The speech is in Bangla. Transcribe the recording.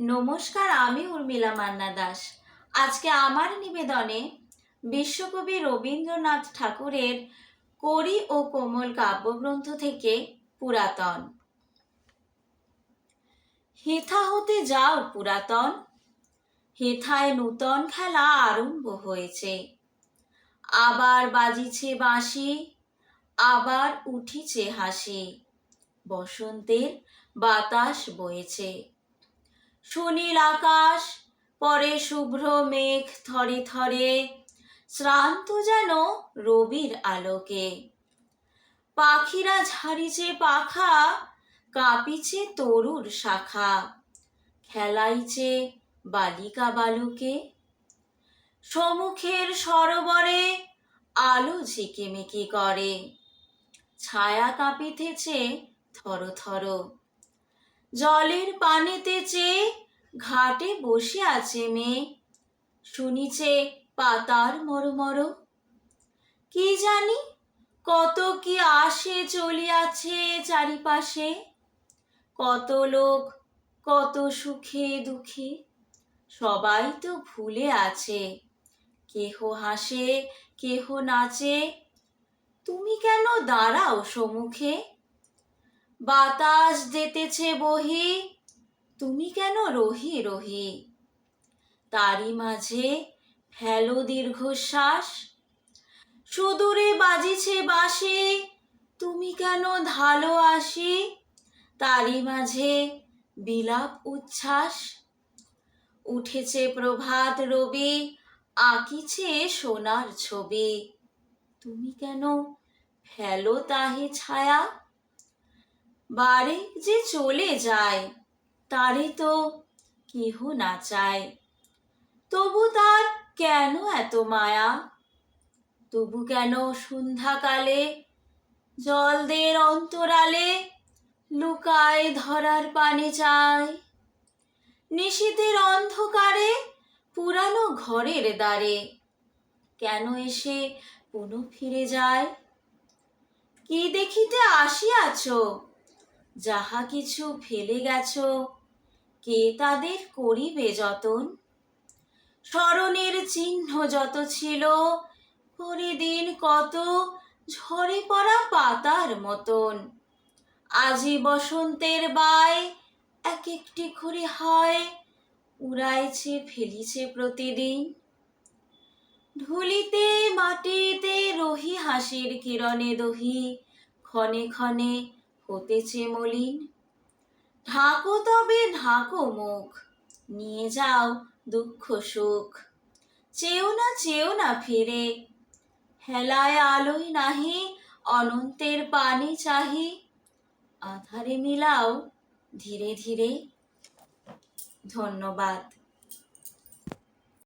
নমস্কার, আমি উর্মিলা মান্না দাস। আজকে আমার নিবেদনে বিশ্বকবি রবীন্দ্রনাথ ঠাকুরের করি ও কোমল কাব্যগ্রন্থ থেকে পুরাতন। হেথা হতে যাও পুরাতন, হেথায় নূতন খেলা আরম্ভ হয়েছে। আবার বাজিছে বাঁশি, আবার উঠিছে হাসি, বসন্তের বাতাস বয়েছে। সুনীল আকাশ, পরে শুভ্র মেঘ থরে থরে, শ্রান্ত যেন রবির আলোকে। পাখিরা ঝাড়িছে পাখা, কাঁপিছে তরুর শাখা। খেলাইছে বালিকা বালুকে। সমুখের সরোবরে আলো ঝিকিমিকি করে। ছায়া কাঁপিতেছে থর থর। জলের পানিতে চেয়ে ঘাটে বসে আছে মেয়ে। শুনিছে পাতার মরমর। কি জানি কত কি আসে চলিয়াছে চারিপাশে। কত লোক, কত সুখে দুঃখে, সবাই তো ভুলে আছে। কেহ হাসে, কেহ নাচে। তুমি কেন দাঁড়াও সম্মুখে? বাতাস যেতেছে বহি, তুমি কেন রহি রহি? তারই মাঝে ফেলো দীর্ঘশ্বাস, সুদূরে বাজিছে বাঁশি, তুমি কেন ধালো আসি তারই মাঝে বিলাপ উচ্ছ্বাস, উঠেছে প্রভাত রবি, আঁকিছে সোনার ছবি। তুমি কেন ফেলো তাহে ছায়া? বারে যে চলে যায় তারে তো কেহ না চায়। তবু তার কেন এত মায়া? তবু কেন সন্ধ্যাকালে, জলদের অন্তরালে লুকায় ধরার পানে চায়? নিশীতের অন্ধকারে, পুরানো ঘরের দ্বারে কেন এসে পুনঃ ফিরে যায়? কি দেখিতে আসিয়াছ? যাহা কিছু ফেলে গেছ, কে তাদের করিবে যতন? স্মরণের চিহ্ন যত ছিল দিন কত ঝরে পড়া পাতার মতন। আজি বসন্তের বায় এক একটি করে হয়, উড়াইছে, ফেলিছে প্রতিদিন। ধুলিতে, মাটিতে রহি হাসির কিরণে দহি, ক্ষণে ক্ষণে হতেছে মলিন। ঢাকো তবে, ঢাকো মুখ, নিয়ে যাও দুঃখ সুখ। চেও না চেও না ফিরে, হেলায় আলোয় নাহি, অনন্তের পানি চাহি। আধারে মিলাও ধীরে ধীরে। ধন্যবাদ।